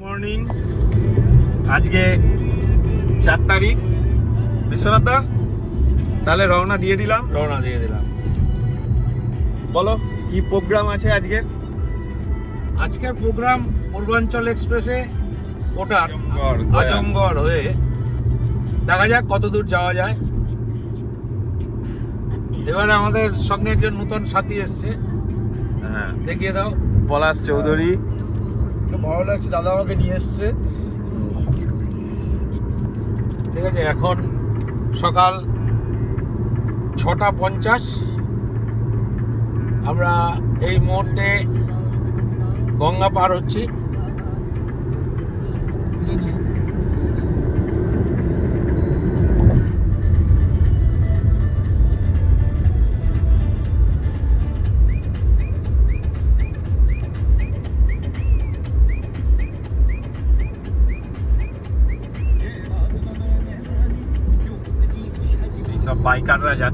Morning. আজকে চার তারিখ। বিশ্বনাথ দা তাহলে রওনা দিয়ে দিলাম। রওনা দিয়ে দিলাম। বলো কি প্রোগ্রাম আছে আজকের? আজকের প্রোগ্রাম পূর্বাঞ্চল এক্সপ্রেসে ওটার আজমগড়, আজমগড় হয়ে দেখা যাক কত দূর যাওয়া যায়। এবারে আমাদের সঙ্গে একজন নতুন সাথী এসছে। হ্যাঁ। দেখিয়ে দাও। পলাশ চৌধুরী। খুব ভালো লাগছে, দাদা আমাকে নিয়ে এসছে। ঠিক আছে, এখন সকাল ছটা পঞ্চাশ। আমরা এই মুহূর্তে গঙ্গা পার হচ্ছি।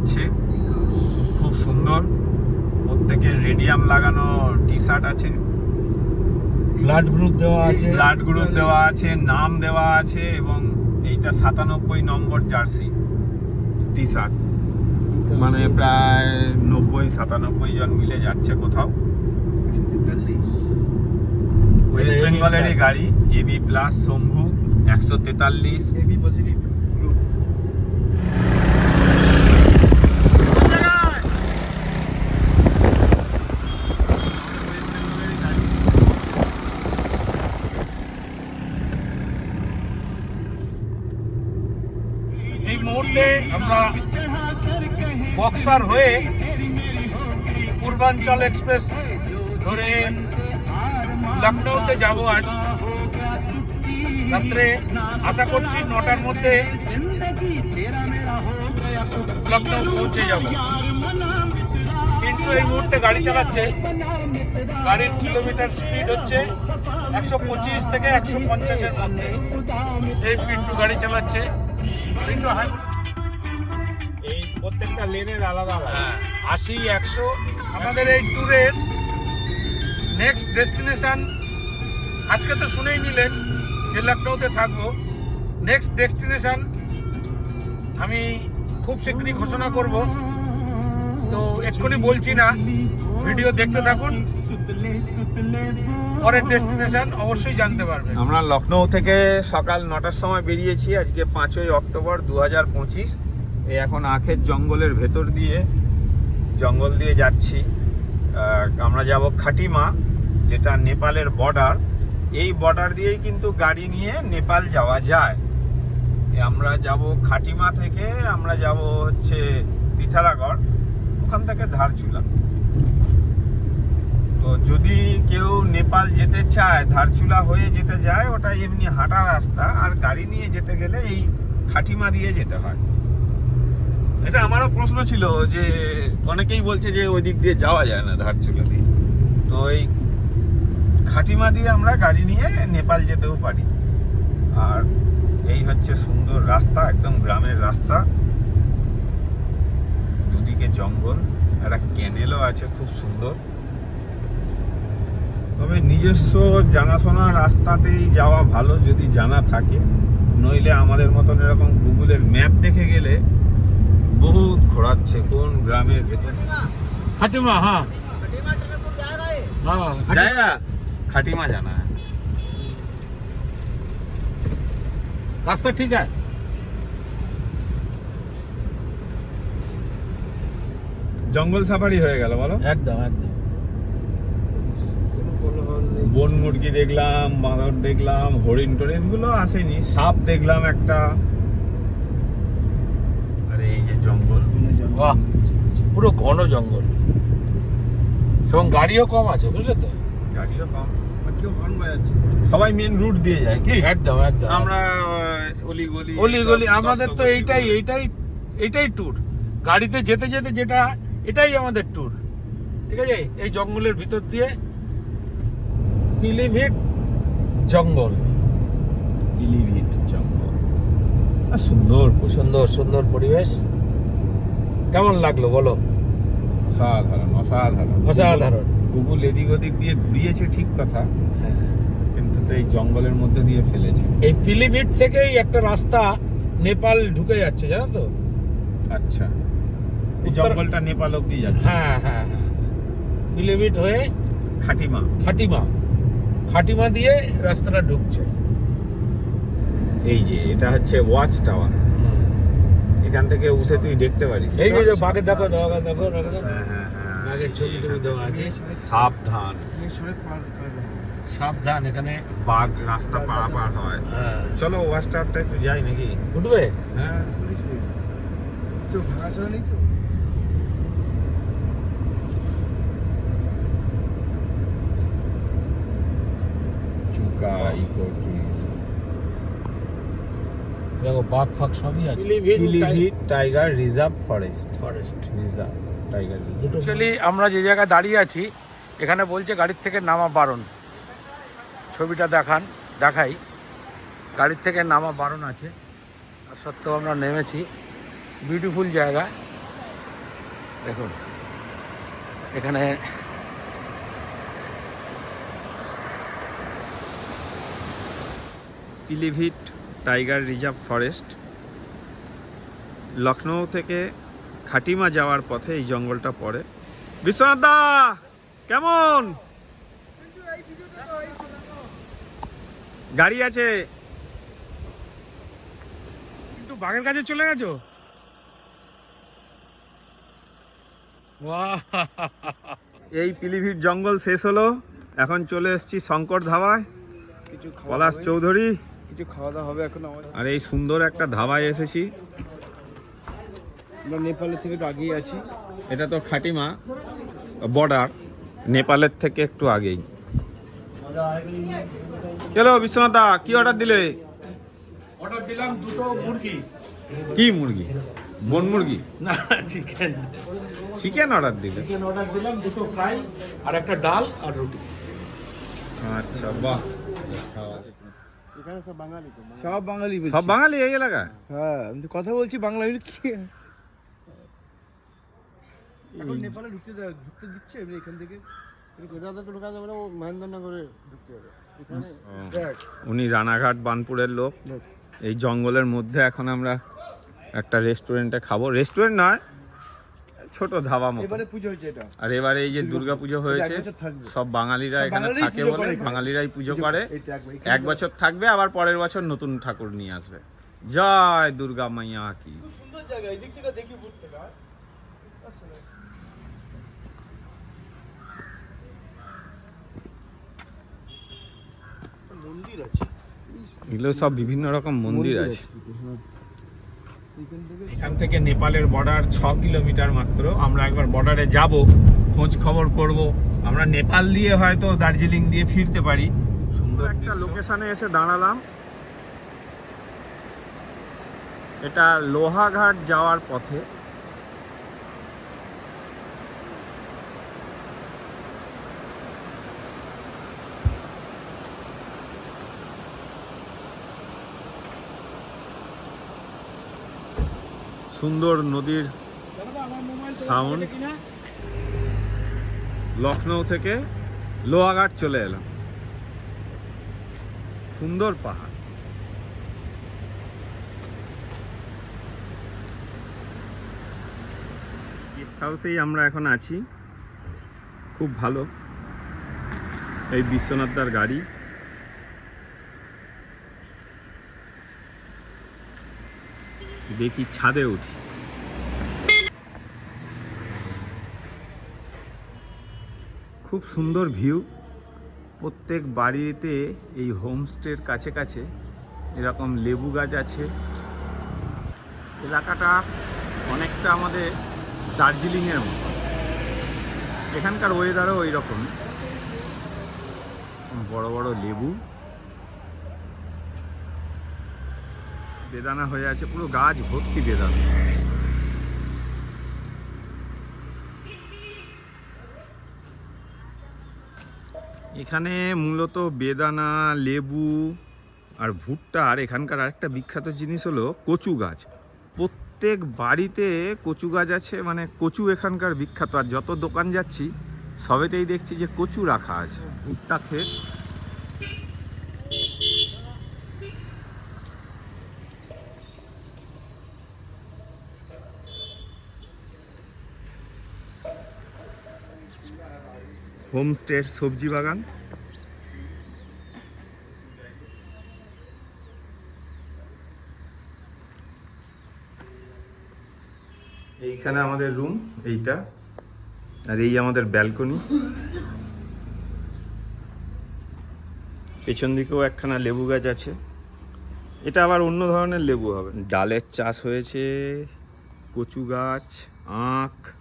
যাচ্ছে। খুব সুন্দর। প্রত্যেকের রেডিয়াম লাগানো টি শার্ট আছে। ব্লাড গ্রুপ দেওয়া আছে। ব্লাড গ্রুপ দেওয়া আছে নাম দেওয়া আছে এবং এইটা সাতানব্বই নম্বর জার্সি টি শার্ট মানে প্রায় নব্বই সাতানব্বই জন মিলে যাচ্ছে কোথাও। ওয়েস্ট AB বেঙ্গলেরই গাড়ি এবি প্লাস শম্ভু একশো তেতাল্লিশ। এবি পজিটিভ গ্রুপ এই মুহূর্তে আমরা বক্সার হয়ে পূর্বাঞ্চল এক্সপ্রেস ধরে লখনৌতে যাব আজ। রাত্রে আশা করছি নটার মধ্যে লখনৌ পৌঁছে যাব। কিন্তু এই মুহূর্তে গাড়ি চালাচ্ছে। গাড়ির কিলোমিটার স্পিড হচ্ছে একশো পঁচিশ থেকে একশো পঞ্চাশের মধ্যে। এই পিন্টু গাড়ি চালাচ্ছে। পিন্টু, হাই। প্রত্যেকটা লেনের আলাদা আলাদা। হ্যাঁ, আশি একশো। আমাদের এই ট্যুরের নেক্সট ডেস্টিনেশন আজকে তো শুনেই নিলেন যে লখনৌতে থাকব। নেক্সট ডেস্টিনেশন আমি খুব শীঘ্রই ঘোষণা করব। তো এক্ষুনি বলছি না ভিডিও দেখতে থাকুন। পরের ডেস্টিনেশন অবশ্যই জানতে পারবেন। আমরা লখনৌ থেকে সকাল নটার সময় বেরিয়েছি আজকে পাঁচই অক্টোবর দু হাজার পঁচিশ। এই এখন আখের জঙ্গলের ভেতর দিয়ে জঙ্গল দিয়ে যাচ্ছি। আমরা যাব খাটিমা, যেটা নেপালের বর্ডার এই বর্ডার দিয়েই কিন্তু গাড়ি নিয়ে নেপাল যাওয়া যায়। আমরা যাব খাটিমা থেকে, আমরা যাব হচ্ছে পিথারাগড়, ওখান থেকে ধারচুলা। তো যদি কেউ নেপাল যেতে চায়, ধারচুলা হয়ে যেতে যায়, ওটা এমনি হাঁটা রাস্তা। আর গাড়ি নিয়ে যেতে গেলে এই খাটিমা দিয়ে যেতে হয়। এটা আমারও প্রশ্ন ছিল যে অনেকেই বলছে যে ওই দিক দিয়ে যাওয়া যায় না ধারচুলা দিয়ে তো এই খাটিমা দিয়ে আমরা গাড়ি নিয়ে নেপাল যেতেও পারি। আর এই হচ্ছে সুন্দর রাস্তা, একদম গ্রামের রাস্তা। দুদিকে জঙ্গল, একটা ক্যানেলও আছে খুব সুন্দর। তবে নিজস্ব জানাশোনা রাস্তাতেই যাওয়া ভালো যদি জানা থাকে। নইলে আমাদের মতন এরকম গুগলের ম্যাপ দেখে গেলে বহুত ঘোরাচ্ছে কোন গ্রামের ভেতর? খাটিমা হ্যাঁ। হ্যাঁ জায়গা? খাটিমা জানা। রাস্তা ঠিক আছে? জঙ্গল সাফারি হয়ে গেল বলো। একদম একদম। বন মুরগি দেখলাম বাঁদর দেখলাম হরিণ টরিণগুলো আসেনি। সাপ দেখলাম একটা। জঙ্গল। বাহ পুরো ঘন জঙ্গল। এবং গাড়িও কম আছে বুঝলে তো? গাড়িও কম সবাই মেন রুট দিয়ে যায় কি? একদম একদম। আমরা অলি গলি অলি গলি আমাদের তো এইটাই এইটাই এইটাই ট্যুর গাড়িতে যেতে যেতে যেটা এটাই আমাদের ট্যুর ঠিক আছে? এই জঙ্গলের ভিতর দিয়ে পিলিভিট জঙ্গল। পিলিভিট জঙ্গল। সুন্দর। সুন্দর সুন্দর পরিবেশ। কেমন লাগল বলো? অসাধারণ অসাধারণ। অসাধারণ। গুগল এদিক ওদিক দিয়ে ঘুরিয়েছে ঠিক কথা হ্যাঁ। কিন্তু তো এই জঙ্গলের মধ্যে দিয়ে ফেলেছে। এই পিলিভিট থেকেই একটা রাস্তা নেপাল ঢুকে যাচ্ছে জানো তো? আচ্ছা। এই জঙ্গলটা নেপাল অব্দি যাচ্ছে। হ্যাঁ হ্যাঁ হ্যাঁ। পিলিভিট হয়ে খাটিমা। খাটিমা। খাটিমা দিয়ে রাস্তাটা ঢুকছে। এই যে এটা হচ্ছে ওয়াচ টাওয়ার এখান থেকে উঠে তুই দেখতে পারিস। এই যে বাঘের দেখো দেখো হ্যাঁ, হ্যাঁ, হ্যাঁ। বাঘের ছবি টবি দেওয়া আছে। সাবধান। সাবধান এখানে বাঘ রাস্তা পারাপার হয়। চলো ওয়াচ টাওয়ারটা একটু যাই নাকি? উঠবে? হ্যাঁ। তো ভাঙাচোরা নেই তো চুকা ইকো ট্রিজ দেখো বাঘ ফাঘ সবই আছে। Pilibhit tiger reserve forest forest reserve tiger reserve actually আমরা যে জায়গায় দাঁড়িয়ে আছি এখানে বলছে গাড়ির থেকে নামা বারণ। ছবিটা দেখান দেখাই। গাড়ির থেকে নামা বারণ আছে। আর সত্ত্বেও আমরা নেমেছি। বিউটিফুল জায়গা। দেখুন এখানে Pilibhit tiger reserve forest. Lucknow থেকে খাটিমা যাওয়ার পথে এই জঙ্গলটা পড়ে। বিশ্বনাথ দা কেমন? গাড়ি আছে। কিন্তু বাঘের কাছে চলে গেছো? এই পিলিভিট জঙ্গল শেষ হলো। এখন চলে এসেছি শঙ্কর ধাবায়। কিছু পলাশ চৌধুরী। কিছু খাওয়া দাওয়া হবে এখন আমাদের। আর এই সুন্দর একটা ধাবায় এসেছি। আমরা নেপালের থেকে একটু আগেই আছি। এটা তো খাটিমা বর্ডার নেপালের থেকে একটু আগেই। চলো বিশ্বনাথ দা কি অর্ডার দিলে? অর্ডার দিলাম দুটো মুরগি। কি মুরগি? বন মুরগি? না চিকেন চিকেন অর্ডার দিলে। চিকেন অর্ডার দিলাম দুটো ফ্রাই আর একটা ডাল আর রুটি। আচ্ছা বাহ। এখানে সব বাঙালি তো সব বাঙালি বলছি। সব বাঙালি এই এলাকা হ্যাঁ আমি তো কথা বলছি বাংলা কি? এখন নেপালে ঢুকতে দেয়- ঢুকতে দিচ্ছে এমনি এখান থেকে কোথাও তো ঢুকা যাবে না ও মহেন্দ্রনগরে ঢুকতে হবে। দেখ। উনি রানাঘাট বানপুরের লোক। এই জঙ্গলের মধ্যে এখন আমরা একটা রেস্টুরেন্টে খাব। রেস্টুরেন্ট নয় ছোট ধাবা মতো এবারে পুজো হয়েছে এটা। আর এবারে এই যে দুর্গা পুজো হয়েছে। সব বাঙালিরা এখানে থাকে বলে বাঙালিরাই পুজো করে। এক বছর থাকবে আবার পরের বছর নতুন ঠাকুর নিয়ে আসবে। জয় দুর্গা মাইয়া কি। সুন্দর জায়গা এদিক থেকে দেখি আছে। এগুলো সব বিভিন্ন রকম মন্দির আছে। এখান থেকে নেপালের বর্ডার ছ কিলোমিটার মাত্র। আমরা একবার বর্ডারে যাব খোঁজ খবর করব। আমরা নেপাল দিয়ে হয়তো দার্জিলিং দিয়ে ফিরতে পারি। সুন্দর একটা লোকেশনে এসে দাঁড়ালাম। এটা লোহাঘাট যাওয়ার পথে। সুন্দর নদীর সাউন্ড লখনৌ থেকে লোহাঘাট চলে এলাম। সুন্দর পাহাড়। গেস্ট হাউসেই আমরা এখন আছি। খুব ভালো। এই বিশ্বনাথদার গাড়ি। দেখি ছাদে উঠি। খুব সুন্দর ভিউ। প্রত্যেক বাড়িতে এই হোমস্টের কাছে কাছে এরকম লেবু গাছ আছে। এলাকাটা অনেকটা আমাদের দার্জিলিংয়ের মতো। এখানকার ওয়েদারও ওই রকম বড় বড় লেবু। বেদানা হয়ে আছে, পুরো গাছ ভর্তি বেদানা। এখানে মূলত বেদানা, লেবু আর ভুট্টা আর এখানকার আরেকটা বিখ্যাত জিনিস হলো কচু গাছ। প্রত্যেক বাড়িতে কচু গাছ আছে মানে কচু এখানকার বিখ্যাত। আর যত দোকান যাচ্ছি, সবেতেই দেখছি যে কচু রাখা আছে। ভুট্টা ক্ষেত হোমস্টের সবজি বাগান। এইখানে আমাদের রুম, এইটা। আর এই আমাদের ব্যালকনি। পেছন দিকেও একখানা লেবু গাছ আছে। এটা আবার অন্য ধরনের লেবু হবে। ডালের চাষ হয়েছে, কচু গাছ, আখ।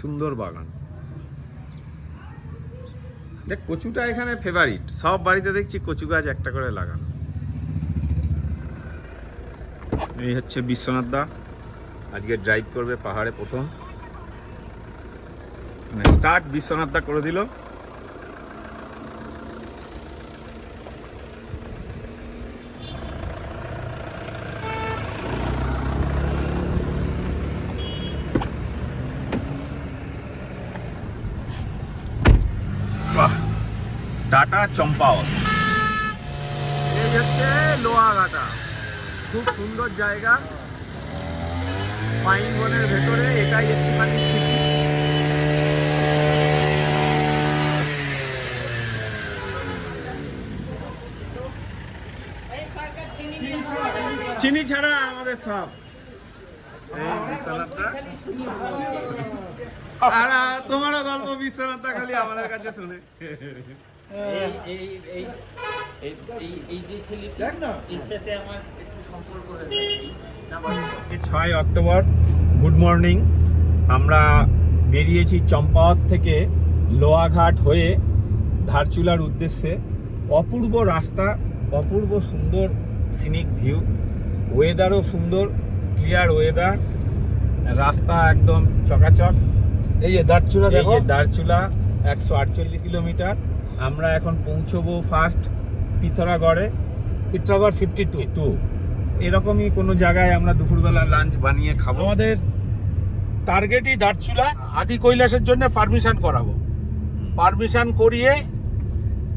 সুন্দর বাগান। দেখ, কচুটা এখানে ফেভারিট সব বাড়িতে দেখছি কচু গাছ একটা করে লাগানো। এই হচ্ছে বিশ্বনাথ দা। আজকে ড্রাইভ করবে পাহাড়ে প্রথম। স্টার্ট বিশ্বনাথ দা করে দিল বাহ টাটা চম্পাওয়াত এই হচ্ছে লোহাঘাটা। খুব সুন্দর জায়গা। পাইন বনের ভেতরে এটাই একটুখানি সিটি চিনি ছাড়া আমাদের সব। আর তোমারও গল্প বিশ্বনাথটা খালি আমাদের কাছে শুনে। এই এই এই এই এই এই যে ছেলেটা এর সাথে আমার একটু সম্পর্ক হয়েছে ছয় অক্টোবর গুড মর্নিং। আমরা বেরিয়েছি চম্পাওয়াত থেকে লোয়াঘাট হয়ে ধারচুলার উদ্দেশ্যে। অপূর্ব রাস্তা অপূর্ব সুন্দর সিনিক ভিউ ওয়েদারও সুন্দর ক্লিয়ার ওয়েদার রাস্তা একদম চকাচক। এই যে এই দেখো। দারচুলা একশো আটচল্লিশ কিলোমিটার। আমরা এখন পৌঁছবো ফার্স্ট পিথরাগড়ে। পিত্রাগড় ফিফটি টু টু এরকমই কোনো জায়গায় আমরা দুপুরবেলা লাঞ্চ বানিয়ে খাব। আমাদের টার্গেটই দাঁড়চুলা আদি কৈলাসের জন্য পারমিশন করাবো। পারমিশন করিয়ে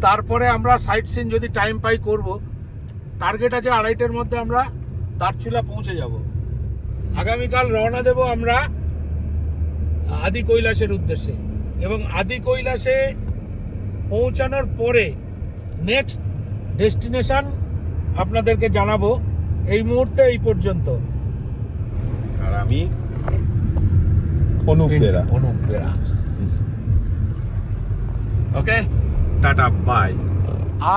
তারপরে আমরা সাইট সিন যদি টাইম পাই করব টার্গেট আছে আড়াইটের মধ্যে আমরা দাঁড়চুলা পৌঁছে যাব। আগামীকাল রওনা দেব আমরা আদি কৈলাসের উদ্দেশ্যে। এবং আদি কৈলাসে পৌঁছানোর পরে নেক্সট ডেস্টিনেশান আপনাদেরকে জানাব এই মুহূর্তে এই পর্যন্ত। আর আমি Anup Bera. Anup Bera. Okay tata bye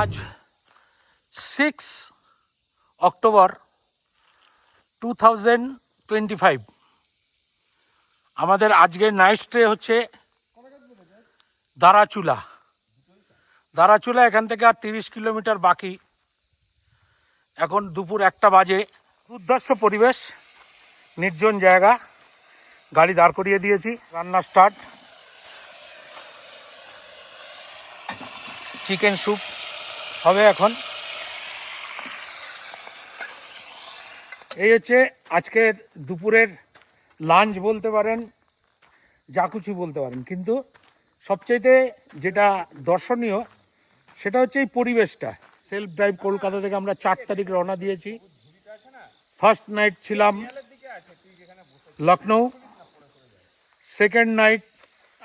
আজ six October two thousand twenty five আমাদের আজকের নাইট স্টে হচ্ছে দারাচুলা। দারাচুলা এখান থেকে আর তিরিশ কিলোমিটার বাকি। এখন দুপুর একটা বাজে। উদ্দর্শ পরিবেশ, নির্জন জায়গা। গাড়ি দাঁড় করিয়ে দিয়েছি, রান্না স্টার্ট চিকেন স্যুপ হবে এখন। এই হচ্ছে আজকের দুপুরের লাঞ্চ বলতে পারেন, যা কিছু বলতে পারেন। কিন্তু সবচাইতে যেটা দর্শনীয় সেটা হচ্ছে এই পরিবেশটা। সেলফ ড্রাইভ কলকাতা থেকে আমরা চার তারিখ রওনা দিয়েছি। ফার্স্ট নাইট ছিলাম লখনৌ সেকেন্ড নাইট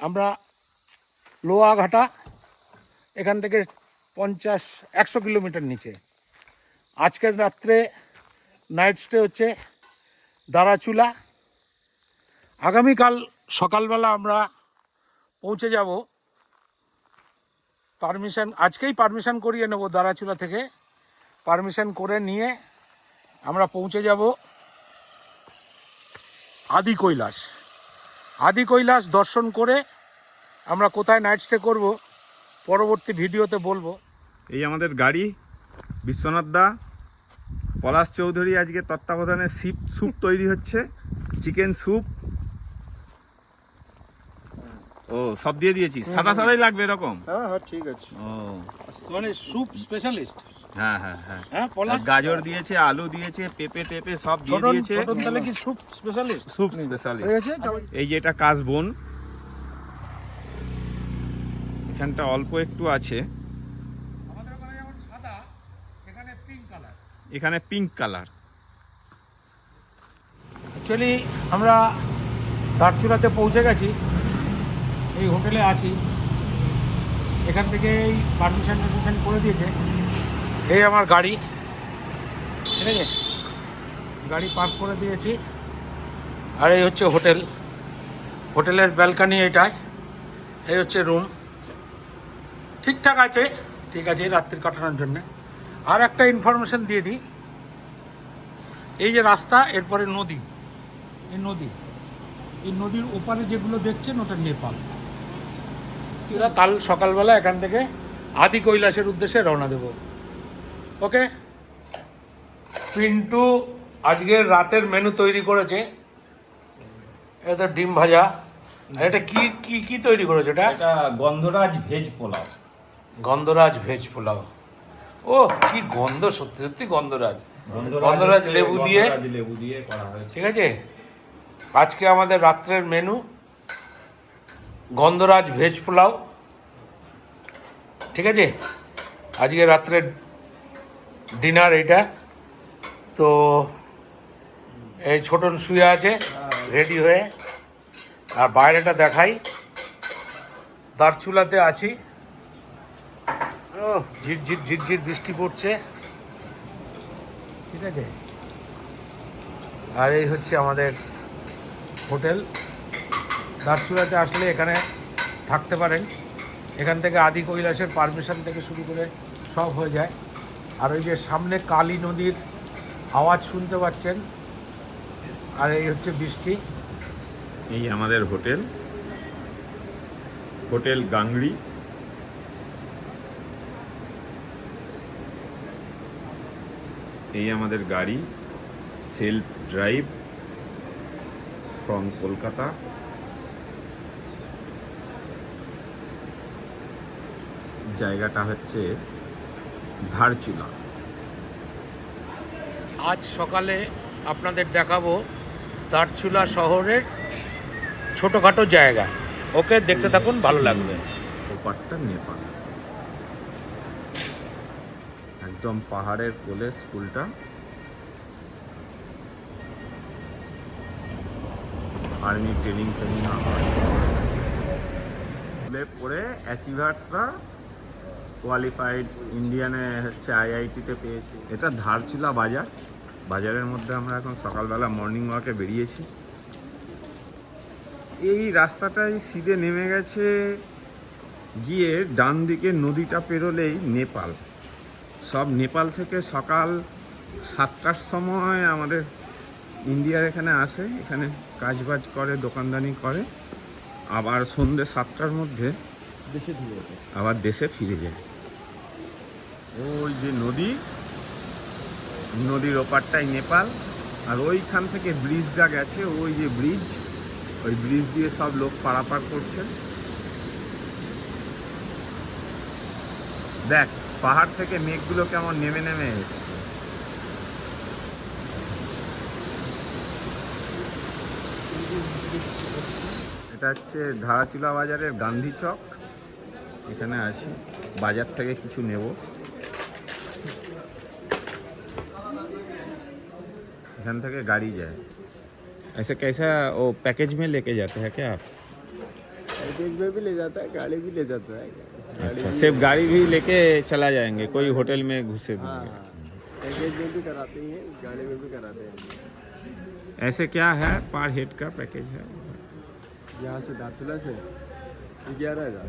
আমরা লোয়াঘাটা এখান থেকে পঞ্চাশ, একশো কিলোমিটার নিচে। আজকের রাত্রে নাইট স্টে হচ্ছে দারাচুলা। আগামীকাল সকালবেলা আমরা পৌঁছে যাব পারমিশন আজকেই পারমিশন করিয়ে নেব দারাচুলা থেকে। পারমিশন করে নিয়ে আমরা পৌঁছে যাব আদি কৈলাস আদি কৈলাস দর্শন করে আমরা কোথায় নাইট স্টে করব, পরবর্তী ভিডিওতে বলব। এই আমাদের গাড়ি, বিশ্বনাথ দা, পলাশ চৌধুরী আজকে তত্ত্বাবধানে সিপ স্যুপ তৈরি হচ্ছে চিকেন স্যুপ ও সব দিয়ে দিয়েছি সাদা সাদাই লাগবে এরকম? হ্যাঁ হ্যাঁ ঠিক আছে। ও। মানে স্যুপ স্পেশালিস্ট হ্যাঁ হ্যাঁ হ্যাঁ। হ্যাঁ গাজর দিয়েছে আলু দিয়েছে পেঁপে টেপে সব দিয়ে দিয়েছে। তাহলে কি স্যুপ স্পেশালিস্ট স্যুপ। এই যে এটা কাশবন এখানটা অল্প একটু আছে। আমাদের ওখানে যেমন সাদা এখানে পিঙ্ক কালার এখানে পিঙ্ক কালার অ্যাকচুয়ালি আমরা দারচুলাতে পৌঁছে গেছি। এই হোটেলে আছি। এখান থেকে এই পারমিশন টারমিশন করে দিয়েছে। এই আমার গাড়ি। ঠিক আছে? গাড়ি পার্ক করে দিয়েছি। আর এই হচ্ছে হোটেল। হোটেলের ব্যালকানি এটাই এই হচ্ছে রুম ঠিকঠাক আছে। ঠিক আছে রাত্রি কাটানোর জন্য। আর একটা ইনফরমেশন দিয়ে দিই। এই যে রাস্তা এরপরে নদী। এই নদী। এই নদীর ওপারে যেগুলো দেখছেন ওটা নেপাল। এরা কাল সকালবেলা এখান থেকে আদি কৈলাসের উদ্দেশ্যে রওনা দেব। ওকে পিন্টু আজকের রাতের মেনু তৈরি করেছে। এটা ডিম ভাজা। এটা কি কি কি তৈরি করেছে এটা? এটা গন্ধরাজ ভেজ পোলাও। গন্ধরাজ ভেজ পোলাও। ও কি গন্ধ সত্যি সত্যি গন্ধরাজ। গন্ধরাজ লেবু দিয়ে। লেবু দিয়ে করা হয়েছে। ঠিক আছে? আজকে আমাদের রাত্রের মেনু গন্ধরাজ ভেজ পোলাও। ঠিক আছে? আজকে রাত্রের ডিনার এটা তো এই ছোটন শুয়ে আছে, রেডি হয়ে। আর বাইরেটা দেখাই। দারচুলাতে আছি। ঝিরঝির ঝিরঝির বৃষ্টি পড়ছে। ঠিক আছে? আর এই হচ্ছে আমাদের হোটেল। দারচুলাতে আসলে এখানে থাকতে পারেন। এখান থেকে আদি কৈলাসের পারমিশন থেকে শুরু করে সব হয়ে যায়। আর ওই যে সামনে কালী নদীর আওয়াজ শুনতে পাচ্ছেন। আর এই হচ্ছে বৃষ্টি। এই আমাদের হোটেল। হোটেল গাংড়ি। এই আমাদের গাড়ি। Self drive from Kolkata. জায়গাটা হচ্ছে ধারচুলা। আজ সকালে আপনাদের দেখাবো দারচুলা শহরের ছোটোখাটো জায়গা। ওকে দেখতে থাকুন ভালো লাগবে। ওপারটা নেপাল। একদম পাহাড়ের কোলে স্কুলটা। আর্মি ট্রেনিং ট্রেনিং হয়। পড়ে অ্যাচিভার্সরা কোয়ালিফাইড ইন্ডিয়ানে হচ্ছে আইআইটিতে পেয়েছি। এটা ধারচুলা বাজার। বাজারের মধ্যে আমরা এখন সকালবেলা মর্নিং ওয়াকে বেরিয়েছি। এই রাস্তাটাই সিধে নেমে গেছে গিয়ে ডান দিকে নদীটা পেরোলেই নেপাল। সব নেপাল থেকে সকাল সাতটার সময় আমাদের ইন্ডিয়ার এখানে আসে এখানে কাজবাজ করে দোকানদানি করে। আবার সন্ধ্যে সাতটার মধ্যে দেশে যেতে আবার দেশে ফিরে যায়। ওই যে নদী, নদীর ওপারটাই নেপাল, আর ওইখান থেকে ব্রিজটা গেছে, ওই যে ব্রিজ ওই ব্রিজ দিয়ে সব লোক পারাপার করছে দেখ, পাহাড় থেকে মেঘগুলো কেমন নেমে নেমে এসছে। এটা হচ্ছে ধারাচুলা বাজারের গান্ধী চক। এখানে আছি বাজার থেকে কিছু নেব। এখান থেকে গাড়ি যায় ऐसे कैसा वो पैकेज में लेके जाते हैं क्या आप पैकेज में भी ले जाता है गाड़ी भी ले जाता है गाड़ी अच्छा भी- सिर्फ गाड़ी भी लेके चला जाएंगे कोई होटल में घुसे हाँ देंगे हाँ पैकेज में भी कराते ही हैं गाड़ी में भी कराते हैं ऐसे क्या है पर हेड का पैकेज है यहाँ से दार्चुला से ग्यारह हज़ार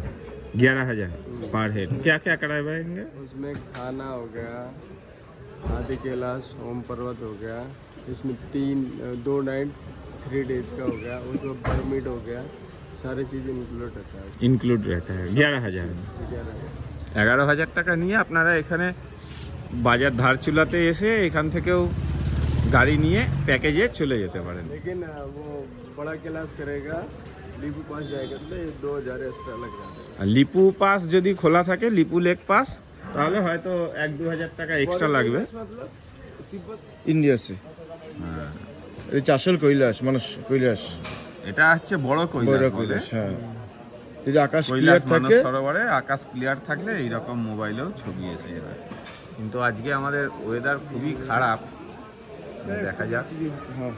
ग्यारह हजार पर हेड क्या क्या कराएंगे उसमें खाना हो गया आदि कैलाश ओम पर्वत हो गया इसमें तीन दो नाइट थ्री डेज का हो गया उसमें परमिट हो गया सारी चीज़ इंक्लूड रहता है ইনক্লুড रहता है ग्यारह हजार ग्यारह এগারো হাজার টাকা নিয়ে আপনারা এখানে বাজার ধারচুলাতে এসে এখান থেকেও গাড়ি নিয়ে প্যাকেজে চলে যেতে পারেন लेकिन अ, वो बड़ा कैलाश करेगा लीपू पास जाएगा तो ये दो हज़ार एक्स्ट्रा लग जाता है আর লিপু পাস যদি খোলা থাকে লিপু লেক পাস তাহলে হয়তো এক দু হাজার টাকা এক্সট্রা লাগবে मतलब तिब्बत ইন্ডিয়া সে হ্যাঁ এটা আসল কৈলাস মানুষ কৈলাস এটা হচ্ছে বড় বড় কৈলাস বলে কৈলাস হ্যাঁ যদি আকাশ কৈলাস ক্লিয়ার মানস থাকে সরোবরে আকাশ ক্লিয়ার থাকলে এইরকম মোবাইলেও ছবি এসে যাবে কিন্তু আজকে আমাদের ওয়েদার খুবই খারাপ দেখা যাক হ্যাঁ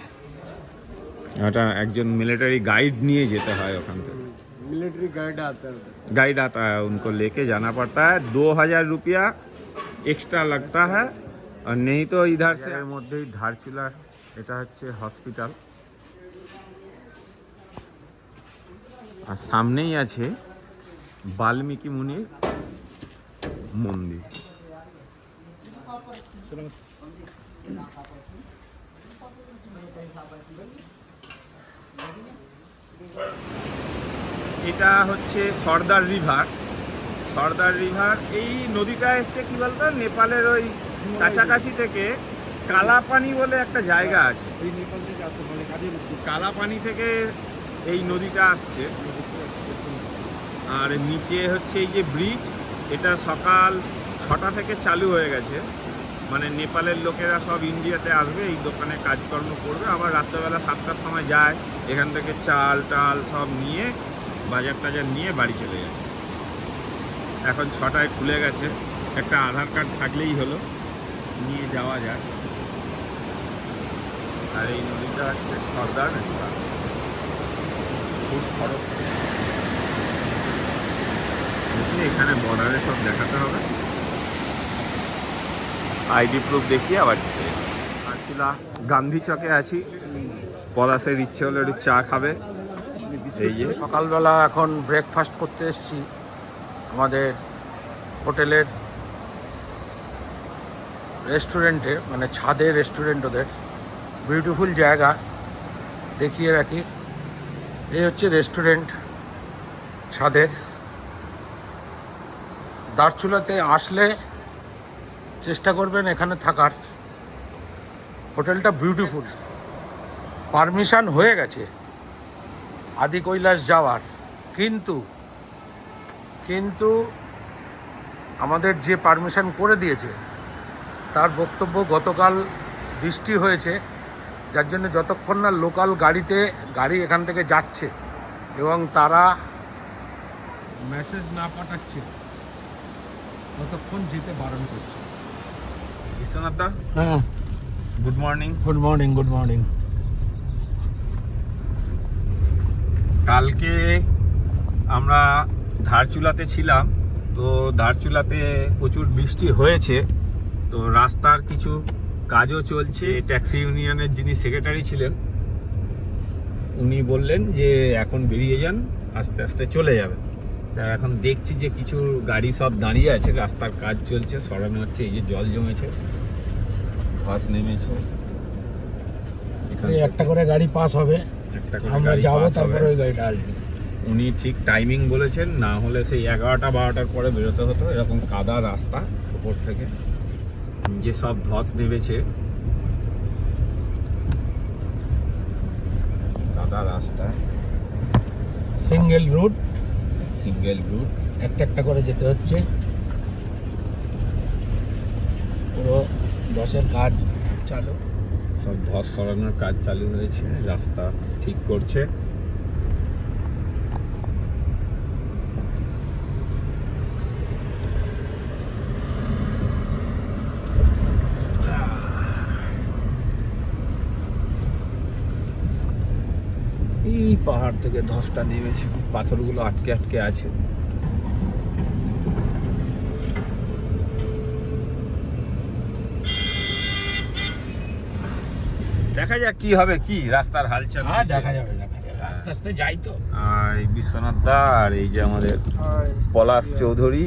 এটা একজন मिलिट्री गाइड নিয়ে যেতে হয় ওখান থেকে मिलिट्री गाइड आता है उधर। गाइड आता है उनको लेके जाना पड़ता है दो हजार रुपया एक्स्ट्रा लगता है और नहीं तो इधर से এর মধ্যেই ধারচুলা এটা হচ্ছে হসপিটাল। আর সামনেই আছে বাল্মীকি মুনির মন্দির। এটা হচ্ছে সর্দার রিভার। সর্দার রিভার এই নদীটা এসছে কি বলতো? নেপালের ওই কাছাকাছি থেকে কালাপানি বলে একটা জায়গা আছে। কালাপানি থেকে এই নদীটা আসছে। আর নিচে হচ্ছে এই যে ব্রিজ এটা সকাল ছটা থেকে চালু হয়ে গেছে। মানে নেপালের লোকেরা সব ইন্ডিয়াতে আসবে এই দোকানে কাজকর্ম করবে। আবার রাত্রেবেলা সাতটার সময় যায় এখান থেকে চাল টাল সব নিয়ে বাজার টাজার নিয়ে বাড়ি চলে যায়। এখন ছটায় খুলে গেছে। একটা আধার কার্ড থাকলেই হলো। নিয়ে যাওয়া যায় আর এই নদীটা হচ্ছে সর্দার রিভার খুব খরচ। এখানে বর্ডারে সব দেখাতে হবে। আইডি প্রুফ দেখিয়ে আবার আচ্ছিলা গান্ধী চকে আছি। পলাশের ইচ্ছে হলো একটু চা খাবে। সকালবেলা এখন ব্রেকফাস্ট করতে এসেছি। আমাদের হোটেলের রেস্টুরেন্টে মানে ছাদে রেস্টুরেন্ট ওদের। বিউটিফুল জায়গা, দেখিয়ে রাখি। এই হচ্ছে রেস্টুরেন্ট ছাদের দারচুলাতে আসলে চেষ্টা করবেন এখানে থাকার। হোটেলটা বিউটিফুল পারমিশন হয়ে গেছে। আদি কৈলাস যাওয়ার। কিন্তু কিন্তু আমাদের যে পারমিশন করে দিয়েছে, তার বক্তব্য গতকাল বৃষ্টি হয়েছে। যার জন্য যতক্ষণ না লোকাল গাড়িতে গাড়ি এখান থেকে যাচ্ছে এবং তারা মেসেজ না পাঠাচ্ছে ততক্ষণ যেতে বারণ করছে। বিশ্বনাথ হ্যাঁ। Good morning good morning good morning কালকে আমরা ধারচুলাতে ছিলাম তো ধারচুলাতে প্রচুর বৃষ্টি হয়েছে তো রাস্তার কিছু কাজও চলছে ট্যাক্সি ইউনিয়নের যিনি সেক্রেটারি ছিলেন উনি বললেন যে এখন বেরিয়ে যান আস্তে আস্তে চলে যাবে তা এখন দেখছি যে কিছু গাড়ি সব দাঁড়িয়ে আছে রাস্তার কাজ চলছে সরানো হচ্ছে এই যে জল জমেছে ধস নেমেছে। একটা করে গাড়ি পাস হবে একটা করে আমরা গাড়ি যাব হবে। তারপরে ওই গাড়িটা আসবে। উনি ঠিক টাইমিং বলেছেন না হলে সেই এগারোটা বারোটার পরে বেরোতে হতো এরকম কাদা রাস্তা উপর থেকে। যে সব ধস নেমেছে। কাদা রাস্তা। সিঙ্গেল রুট সিঙ্গেল রুট একটা একটা করে যেতে হচ্ছে। পুরো ধসের কাজ চালু। সব ধস সরানোর কাজ চালু হয়েছে রাস্তা ঠিক করছে এই পাহাড় থেকে ধসটা নেমেছে পাথরগুলো আটকে আটকে আছে। দেখা যাক কি হবে কি রাস্তার হালচাল হ্যাঁ। দেখা যাবে দেখা যাবে। আস্তে আস্তে যাই তো। আর এই বিশ্বনাথ দা আর এই যে আমাদের পলাশ চৌধুরী।